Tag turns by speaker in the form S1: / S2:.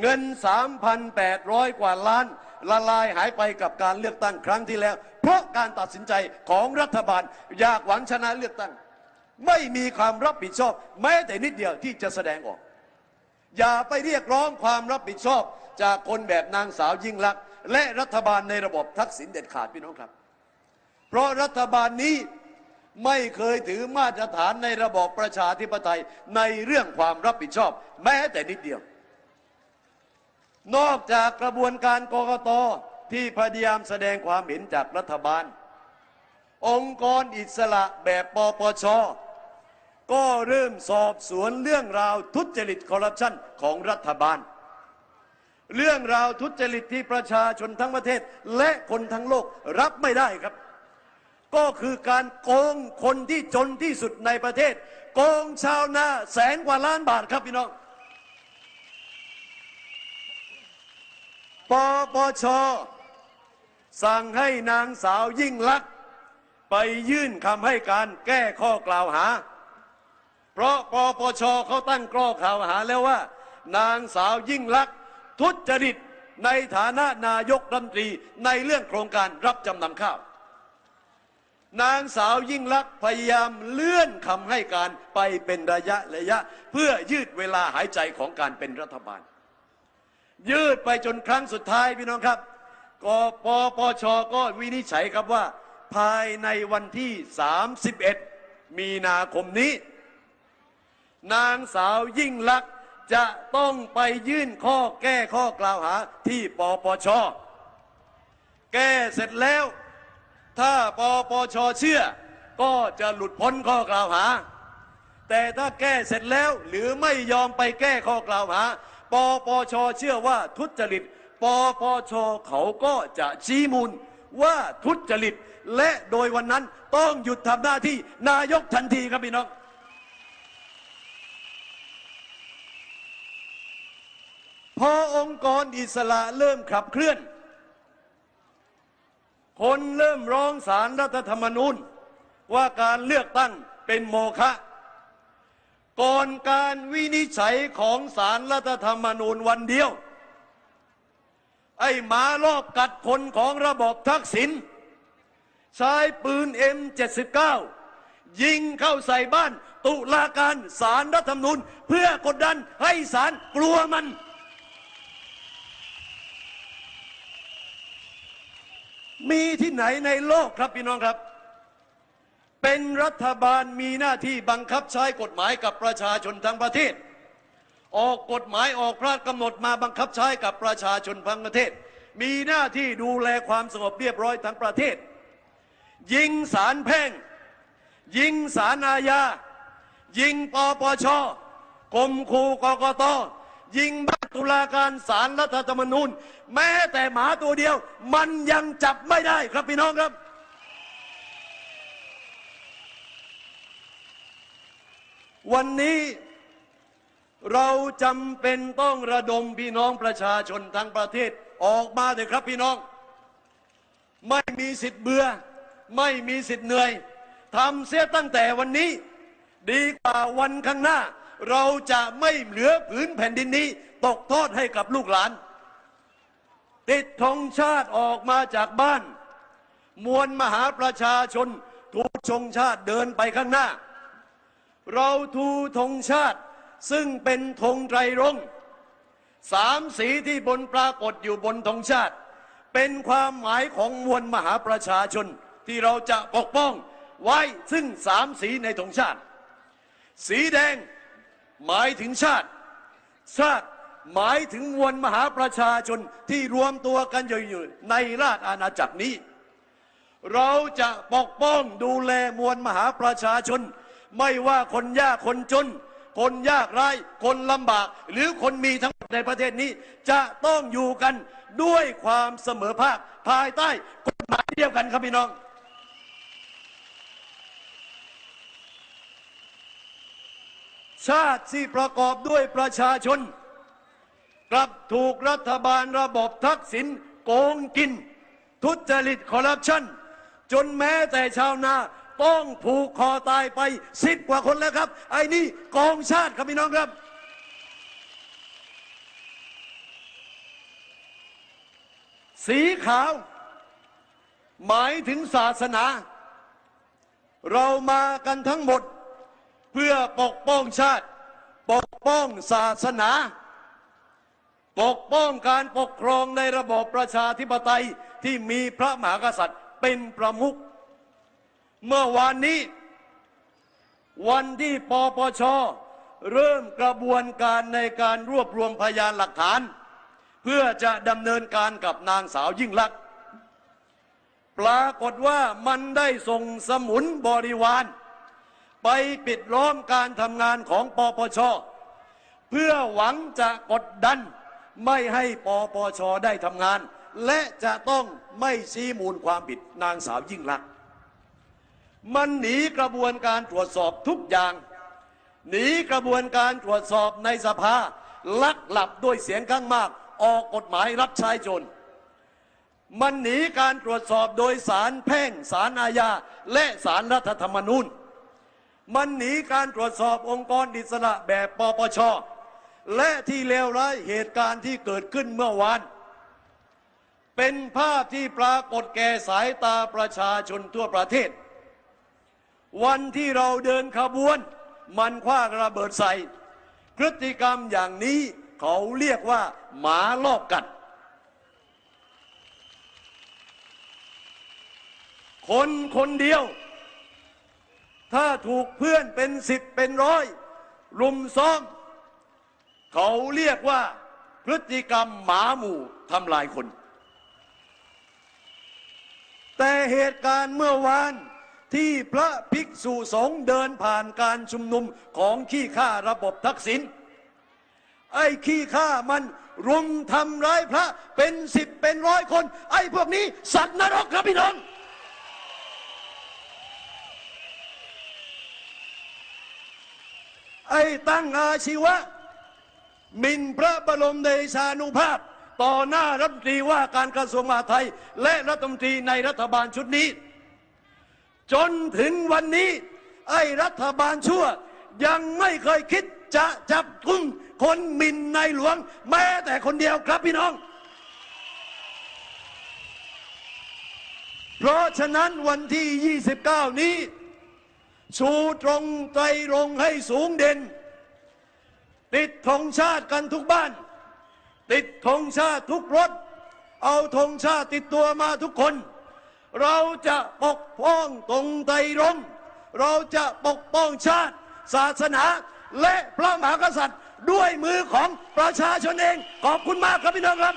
S1: เงิน 3,800 กว่าล้าน ละลายหายไปกับการเลือกตั้งครั้งที่แล้ว เพราะการตัดสินใจของรัฐบาลอยากหวังชนะเลือกตั้ง ไม่มีความรับผิดชอบ แม้แต่นิดเดียวที่จะแสดงออก อย่าไปเรียกร้องความรับผิดชอบ จากคนแบบนางสาวยิ่งลักษณ์และรัฐบาลในระบบทักษิณเด็ดขาดพี่น้องครับ เพราะรัฐบาลนี้ไม่เคยถือมาตรฐานในระบอบประชาธิปไตยในเรื่องความรับผิดชอบ แม้แต่นิดเดียว นอกจากกระบวนการกกตที่พยายามแสดงความเห็นจากรัฐบาล องค์กรอิสระแบบปปช ก็เริ่มสอบสวนเรื่องราวทุจริตคอร์รัปชันของรัฐบาล เรื่องราวทุจริตที่ประชาชนทั้งประเทศและคนทั้งโลกรับไม่ได้ครับ ก็คือการโกงคนที่จนที่สุดในประเทศ โกงชาวนาแสนกว่าล้านบาทครับพี่น้อง ปปช สั่งให้นางสาวยิ่งลักษณ์ไปยื่นคำให้การแก้ข้อกล่าวหา เพราะปปชเขาตั้งข้อกล่าวหาแล้วว่า นางสาวยิ่งลักษณ์ทุจริตในฐานะนายกรัฐมนตรีในเรื่องโครงการรับจำนำข้าว นางสาวยิ่งลักษณ์พยายามเลื่อนคำให้การไปเป็นระยะระยะ เพื่อยืดเวลาหายใจของการเป็นรัฐบาล ยืดไปจนครั้งสุดท้ายพี่น้องครับกปปชก็วินิจฉัยครับว่า ภายในวันที่ 31 มีนาคมนี้ นางสาวยิ่งลักษณ์จะต้องไปยื่นข้อแก้ข้อกล่าวหาที่ปปช แก้เสร็จแล้ว ถ้าปปชเชื่อ ก็จะหลุดพ้นข้อกล่าวหา แต่ถ้าแก้เสร็จแล้วหรือไม่ยอมไปแก้ข้อกล่าวหา ปปชเชื่อว่าทุจริตปปชเขาก็จะชี้มูลว่าทุจริต และโดยวันนั้นต้องหยุดทำหน้าที่นายกทันทีครับพี่น้อง พอองค์กรอิสระเริ่มขับเคลื่อน คนเริ่มร้องสารรัฐธรรมนูญ ว่าการเลือกตั้งเป็นโมฆะ ก่อนการวินิจฉัยของสารรัฐธรรมนูญวันเดียว ไอ้หมาลอบกัดคนของระบบทักษิณใช้ปืน M79 ยิงเข้าใส่บ้านตุลาการสารรัฐธรรมนูญ เพื่อกดดันให้สารกลัวมัน มีที่ไหนในโลกครับพี่น้องครับ เป็นรัฐบาลมีหน้าที่บังคับใช้กฎหมายกับประชาชนทั้งประเทศ ออกกฎหมายออกพระราชกำหนดมาบังคับใช้กับประชาชนทั้งประเทศ มีหน้าที่ดูแลความสงบเรียบร้อยทั้งประเทศ ยิงสารแพ่ง ยิงสารอาญายิงปปชกรมคูกกตยิงบ้านตุลาการสารรัฐธรรมนูญ แม้แต่หมาตัวเดียว มันยังจับไม่ได้ครับพี่น้องครับ วันนี้เราจำเป็นต้องระดมพี่น้องประชาชนทั้งประเทศออกมาเถอะครับพี่น้อง ไม่มีสิทธิ์เบื่อ ไม่มีสิทธิ์เหนื่อยทำเสียตั้งแต่วันนี้ ดีกว่าวันข้างหน้า เราจะไม่เหลือผืนแผ่นดินนี้ ตกทอดให้กับลูกหลาน ติดธงชาติออกมาจากบ้าน มวลมหาประชาชนทูชงชาติเดินไปข้างหน้า เราทูธงชาติ ซึ่งเป็นธงไตรรงค์สามสีที่บนปรากฏอยู่บนธงชาติ เป็นความหมายของมวลมหาประชาชน ที่เราจะปกป้องไว้ซึ่งสามสีในธงชาติ สีแดงหมายถึงชาติ ชาติหมายถึงมวลมหาประชาชนที่รวมตัวกันอยู่ในราชอาณาจักรนี้ เราจะปกป้องดูแลมวลมหาประชาชน ไม่ว่าคนยากคนจน คนยากไร้คนลำบาก หรือคนมีทั้งหมดในประเทศนี้ จะต้องอยู่กันด้วยความเสมอภาคภายใต้กฎหมายเดียวกันครับพี่น้อง ชาติที่ประกอบด้วยประชาชน กลับถูกรัฐบาลระบบทักษิณโกงกิน ทุจริตคอร์รัปชันจนแม้แต่ชาวนา ต้องผูกคอตายไปสิบกว่าคนแล้วครับ ไอ้นี่กองชาติครับพี่น้องครับ สีขาว หมายถึงศาสนา เรามากันทั้งหมด เพื่อปกป้องชาติ ปกป้องศาสนา ปกป้องการปกครองในระบอบประชาธิปไตยที่มีพระมหากษัตริย์เป็นประมุข เมื่อวานนี้ วันที่ปปชเริ่มกระบวนการในการรวบรวมพยานหลักฐาน เพื่อจะดำเนินการกับนางสาวยิ่งลักษณ์ปรากฏว่ามันได้ส่งสมุนบริวาร ไปปิดล้อมการทำงานของปปช เพื่อหวังจะกดดัน ไม่ให้ปปชได้ทำงาน และจะต้องไม่ชี้มูลความผิดนางสาวยิ่งลักษณ์ มันหนีกระบวนการตรวจสอบทุกอย่าง หนีกระบวนการตรวจสอบในสภาลักหลับด้วยเสียงข้างมาก ออกกฎหมายรับใช้โจรมันหนีการตรวจสอบโดยสารแพ่งสารอาญาและสารรัฐธรรมนูญมันหนีการตรวจสอบองค์กรอิสระแบบปปช และที่เลวร้ายเหตุการณ์ที่เกิดขึ้นเมื่อวาน เป็นภาพที่ปรากฏแก่สายตาประชาชนทั่วประเทศ วันที่เราเดินขบวน มันคว้างระเบิดใส่ พฤติกรรมอย่างนี้เขาเรียกว่า หมาลอบกัด คนคนเดียว ถ้าถูกเพื่อนเป็นสิบเป็นร้อยรุมซ้อม เขาเรียกว่าพฤติกรรมหมาหมู่ทำลายคน แต่เหตุการณ์เมื่อวาน ที่พระภิกษุสงฆ์เดินผ่านการชุมนุมของขี้ข้าระบบทักษิณไอ้ขี้ข้ามันรุมทำร้ายพระเป็นสิบเป็นร้อยคน ไอ้พวกนี้สัตว์นรกครับพี่น้องไอ้ตั้งอาชีวะมินพระบรมเดชานุภาพ ต่อหน้ารัฐมนตรีว่าการกระทรวงมหาดไทย และรัฐมนตรีในรัฐบาลชุดนี้ จนถึงวันนี้ ไอ้รัฐบาลชั่ว ยังไม่เคยคิดจะจับกุมคนมินในหลวง แม้แต่คนเดียวครับพี่น้อง เพราะฉะนั้นวันที่ 29 นี้ ชูตรงใจรงให้สูงเด่น ติดธงชาติกันทุกบ้าน ติดธงชาติทุกรถ เอาธงชาติติดตัวมาทุกคน เราจะปกป้องตรงใจรงเราจะปกป้องชาติ ศาสนา และพระมหากษัตริย์ ด้วยมือของประชาชนเอง ขอบคุณมากครับพี่น้องครับ